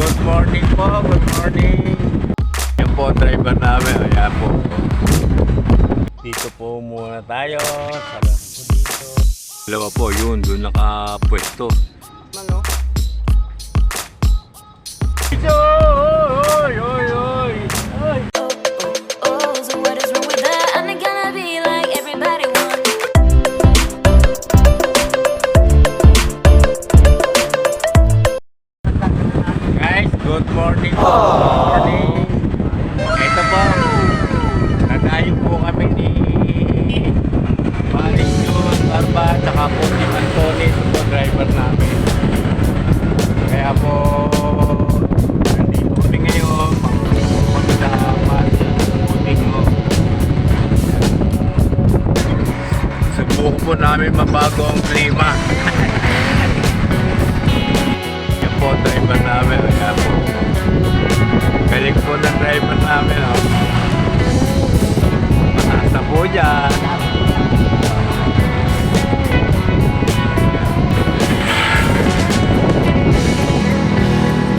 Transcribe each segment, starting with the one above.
good morning po, good morning. Yan po driver namin, ayan po. Dito po muna tayo. Po dito. Dalawa po, yun, doon nakapwesto. Ano? Dito! Oy, oy! Oy! Po namin mabago ang klima. Yan po, driver namin. Kaya po. Galing po ng driver namin. Oh. Mataas na po dyan.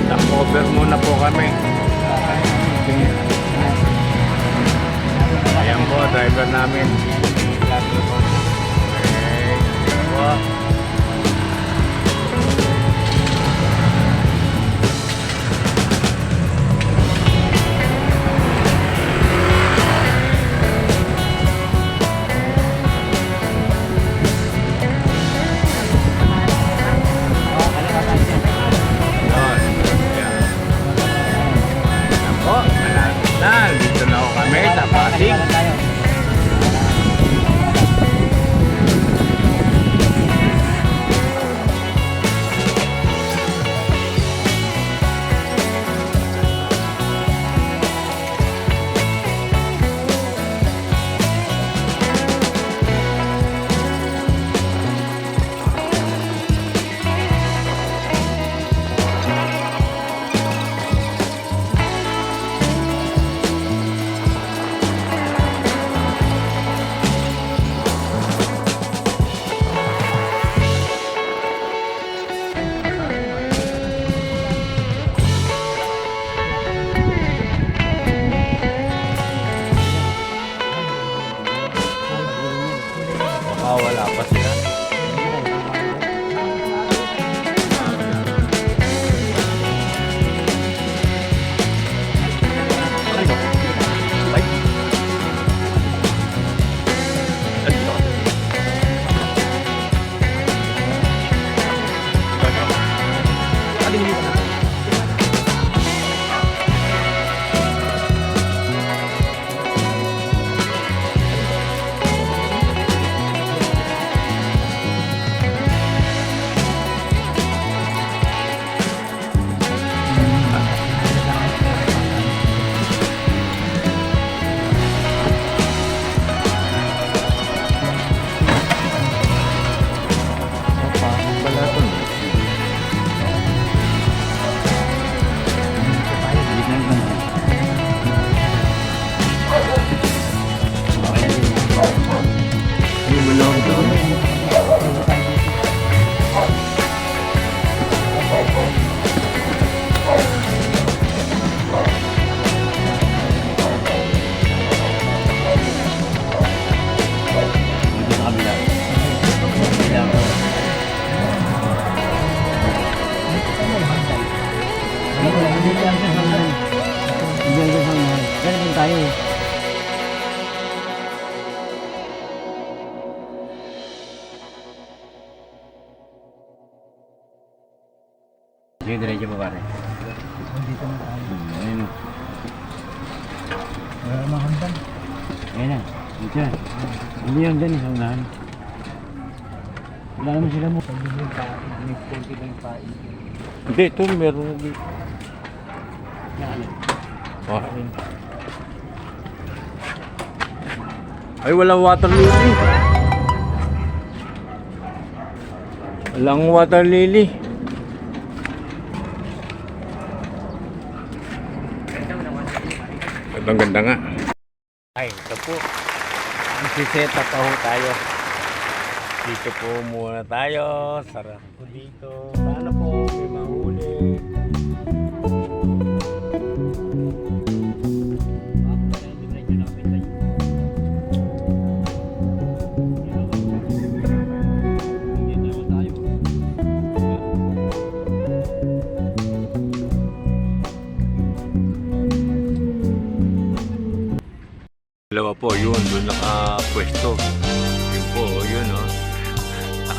Stop over muna po kami. Ayan po, driver namin. Sige, diretso pa pare. Dito na tayo. Hmm, ayun o. Wala namang hanggan. Ayun na. Dito yan. Hindi yan dyan sa unahan. Wala naman sila mo. Mo yung pain. May konti lang yung pain. Hindi, ito meron na dito. Oh. Ay, walang water lily. Walang water lily. Ang ganda nga. Ay, ito po. Magsiseta pa ho tayo. Dito po muna tayo. Sarap po dito. Sana po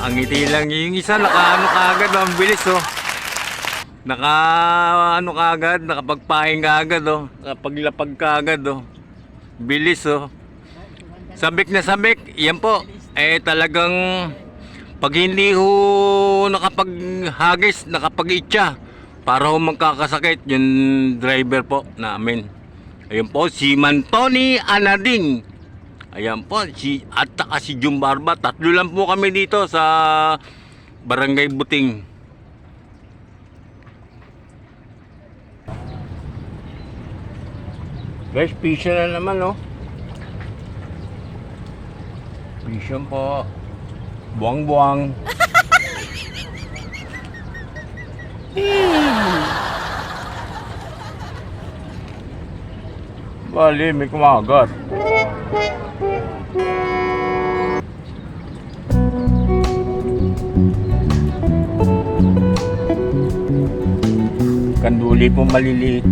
Nakangiti lang. Yung isa nakaano kaagad, oh, ang bilis oh. Naka ano kaagad, nakapagpaing kaagad oh. Nakapaglapag kaagad oh. Bilis oh. Sabik na sabik, yan po. Eh talagang pag hindi ho nakapaghagis, nakapag-itcha, para ho magkakasakit yung driver po namin. Ayun po, si Mantoni Anading. Ayan po, si, at si Jum Barba. Tatlo lang po kami dito sa Barangay Buting. Guys, pisyo na naman, oh. Pisyo po. Buwang-buwang. Bali, may kumagat. Kanduli po maliliit.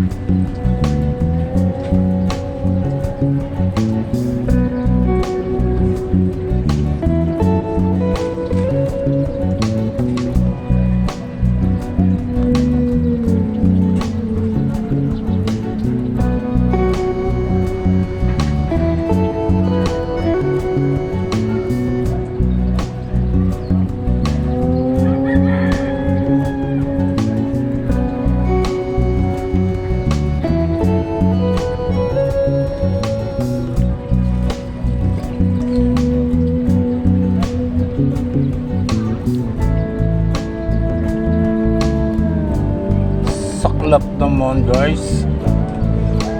Saklap naman guys.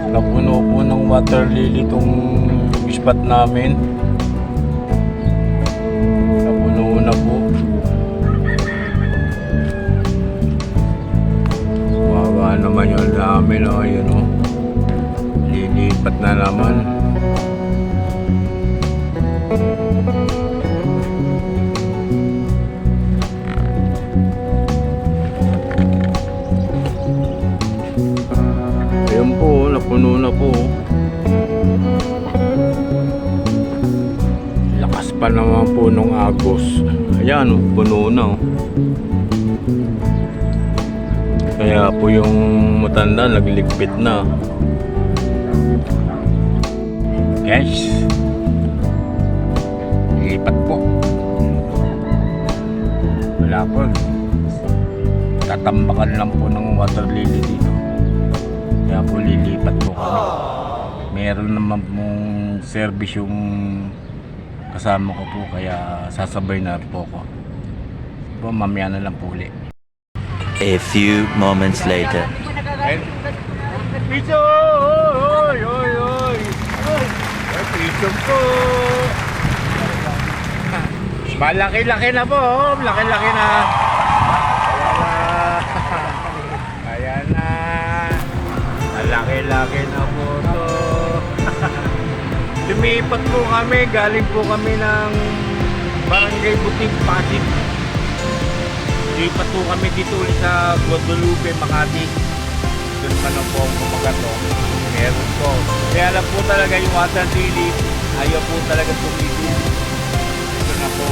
Napuno po ng water lily itong spot namin. Napuno na po. Wawa naman yung dami na yun o. Lilipat na naman. Ayun na po. Lakas pa naman po nung Agos. Ayan, oh, puno na. Oh. Kaya po yung matanda nagligpit na. Guys, lipat po. Wala po. Tatambakan lang po ng water lily dito. Kaya po lilipat po kami. Meron naman pong service yung kasama ko po kaya sasabay na po ko. Po, mamaya na lang po ulit. A few moments later. Piso! Oy, oy, oy! Piso po! Malaki-laki na po, oh. Laki-laki na. Malaki-laki na po to. Lumipat po kami. Galing po kami ng Barangay Buting Pasig. Lipat po kami dito ulit sa Guadalupe, Makati. Doon pa lang po ang kumagato. Meron po. Kaya alam po talaga yung water lily, ayaw po talaga tumigil. Ito na po.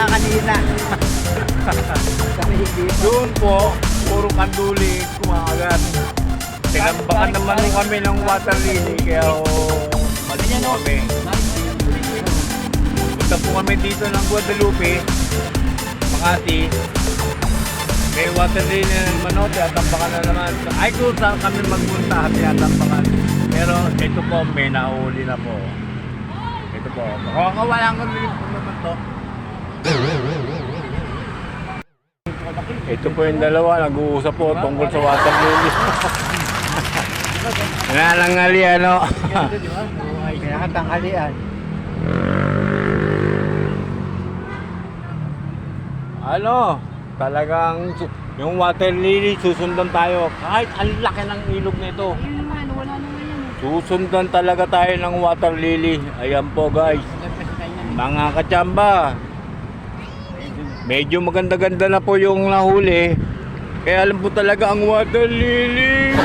Mula kanina. Doon po, puro kanduli, kumakagat. Tinambakan naman ho kami ng water lily, kaya ho, malis po kami. Punta po kami dito ng Guadalupe, Makati. May water lily na naman ho, tinatambakan na naman. Ay, kung saan kami magpunta, tinatambakan. Pero ito po, may nahuli na po. Ito po, makakawalan ko din po naman to. Ito po yung dalawa, nag-uusap po tungkol sa water lily. Nalangali ano. Kaya katanghalian. ano, talagang yung water lily susundan tayo. Kahit ang laki ng ilog nito. Susundan talaga tayo ng water lily. Ayan po guys. Mga kachamba. Medyo maganda-ganda na po yung nahuli. Kaya alam po talaga ang water lily.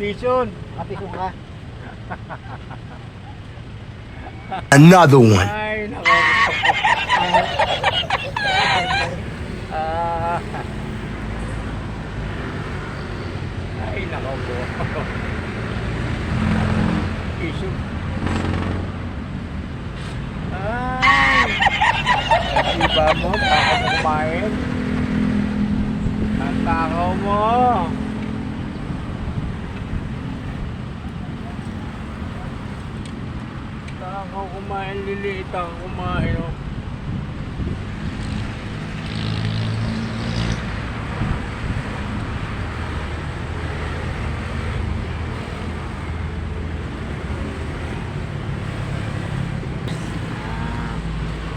Pison. Ate ko ka. Another one. Ay, nako po. Isu. Ay. Iba mo, mo kumain. Ang takaw mo. Takaw kumain, liliit ako kumain.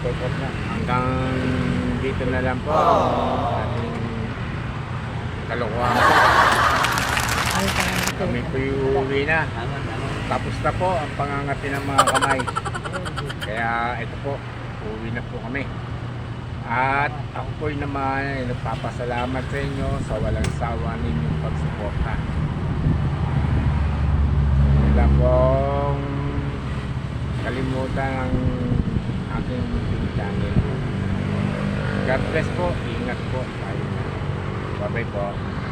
Oh. Hanggang dito na lang po. Ating kalokohan. Kami po uuwi na. Tapos na po ang pangangati ng mga kamay. Kaya ito po, uuwi na po kami. At ako po naman ay nagpapasalamat sa inyo sa walang sawa ninyong pagsuporta. Lang pong kalimutan ang aking. God bless po. Ingat po. Tayo. Bye-bye po.